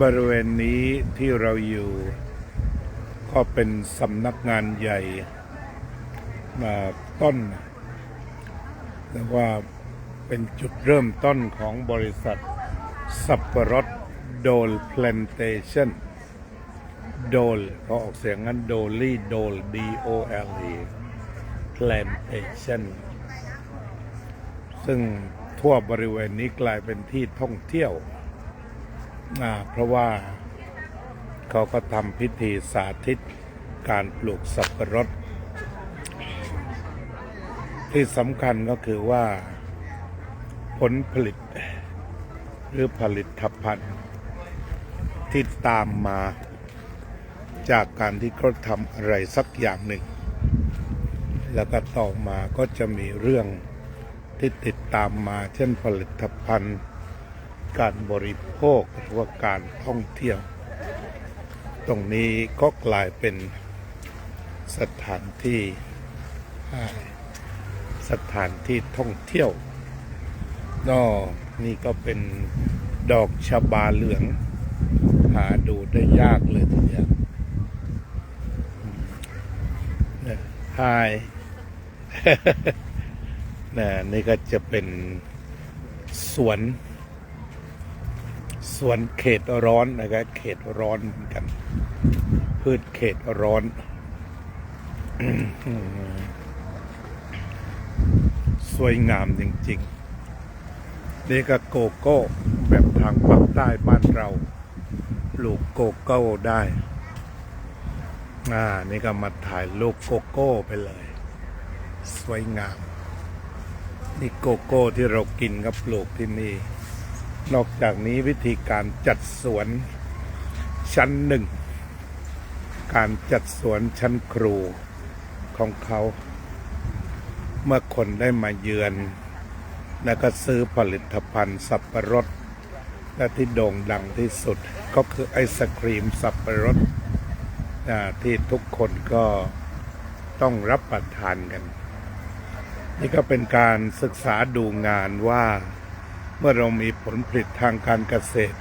บริเวณนี้ที่เราอยู่ ก็เป็นสำนักงานใหญ่มาต้นแต่ว่าเป็นจุดเริ่มต้นของบริษัท สับปะรดโดลเพลนเทชันโดลเขาออกเสียงงั้นโดลี่โดล D O L E plantation ซึ่ง ทั่วบริเวณนี้กลายเป็นที่ท่องเที่ยวเพราะว่าเขาก็ทำพิธีสาธิตการปลูกสับปะรด ที่สำคัญก็คือว่าผลผลิตหรือผลิตภัณฑ์ที่ตามมาจากการที่เขาทำอะไรสักอย่างหนึ่ง แล้วก็ต่อมาก็จะมีเรื่อง ที่ติดตามมาเช่นผลิตภัณฑ์ การบริโภคหรือว่าการท่องเที่ยว ตรงนี้ก็กลายเป็นสถานที่สถานที่ท่องเที่ยวนอนี่ก็เป็นดอกชบาเหลือง หาดูได้ยากเลยทีเดียวไฮ นะนี่ก็จะเป็นสวน สวนเขตร้อนนะครับเขตร้อนเหมือนกัน พืชเขตร้อนสวยงามจริง ๆ นี่ก็โกโก้แบบทางภาคใต้บ้านเราปลูกโกโก้ได้ อ่า นี่ก็มาถ่ายลูกโกโก้ไปเลย สวยงาม นี่โกโก้ที่เรากินก็ปลูกที่นี่ นอกจากนี้วิธีการจัดสวนชั้นหนึ่ง การจัดสวนชั้นครูของเขา เมื่อคนได้มาเยือน แล้วก็ซื้อผลิตภัณฑ์สับปะรด และที่โด่งดังที่สุดก็คือไอศครีมสับปะรดที่ทุกคนก็ต้องรับประทานกัน นี่ก็เป็นการศึกษาดูงานว่า เมื่อเรามีผลผลิตทางการเกษตร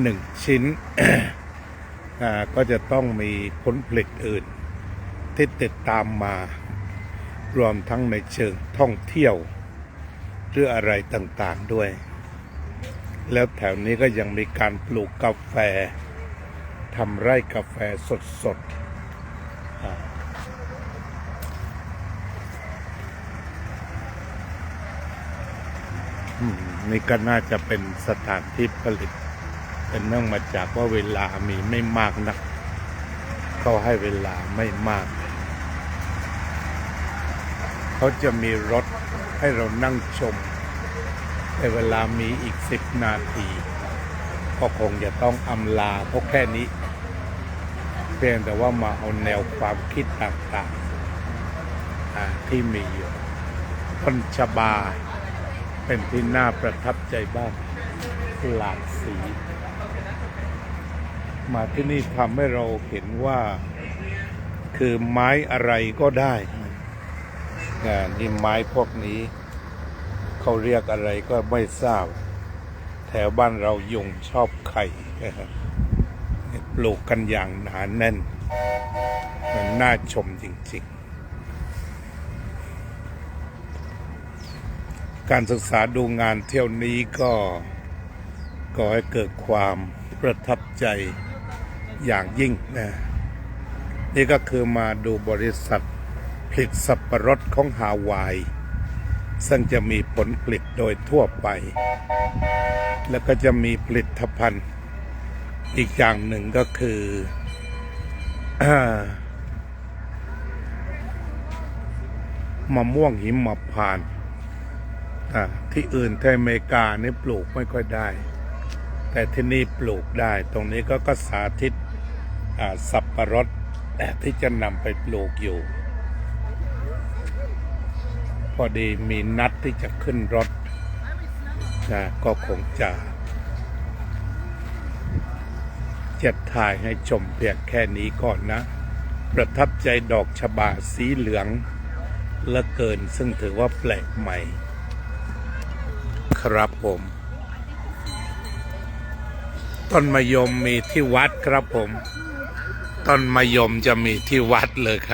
หนึ่งชิ้น ก็จะต้องมีผลผลิตอื่น ที่ติดตามมา รวมทั้งในเชิงท่องเที่ยว หรืออะไรต่างๆด้วย แล้วแถวนี้ก็ยังมีการปลูกกาแฟทำไร่กาแฟสดๆอ่าอืม นี่ก็น่าจะเป็นสถานที่ผลิต เป็นเนื่องมาจากว่าเวลามีไม่มากนัก เขาให้เวลาไม่มาก เขาจะมีรถให้เรานั่งชม แต่เวลามีอีกสิบนาที ก็คงจะต้องอำลาเพราะแค่นี้ เพียงแต่ว่ามาเอาแนวความคิดต่างๆที่มีอยู่ต้นชบา เป็นที่น่าประทับใจบ้างหลากสี มาที่นี่ทำให้เราเห็นว่า คือไม้อะไรก็ได้นี่ไม้พวกนี้ เขาเรียกอะไรก็ไม่ทราบ แถวบ้านเรายุงชอบไข่ปลูกกันอย่างหนาแน่น มันน่าชมจริง ๆ การศึกษาดูงานเที่ยวนี้ก็ก่อให้เกิดความประทับใจอย่างยิ่งนะนี่ก็คือมาดูบริษัทผลิตสับปะรดของฮาวาย ซึ่งจะมีผลผลิตโดยทั่วไป แล้วก็จะมีผลิตภัณฑ์ อีกอย่างหนึ่งก็คืออมะม่วงหิมพานต์ ที่อื่นที่อเมริกานี่ปลูกไม่ค่อยได้ แต่ที่นี่ปลูกได้ ตรงนี้ก็ก็สาธิตสับปะรดแต่ที่จะนำไปปลูกอยู่ พอดีมีนัดที่จะขึ้นรถนะก็คงจะจะถ่ายให้ชมเพียงแค่นี้ก่อนนะ ประทับใจดอกชบาสีเหลืองเหละเกินซึ่งถือว่าแปลกใหม่ ครับผม ต้นมะยมมีที่วัดครับผม ต้นมะยมจะมีที่วัดเลยครับ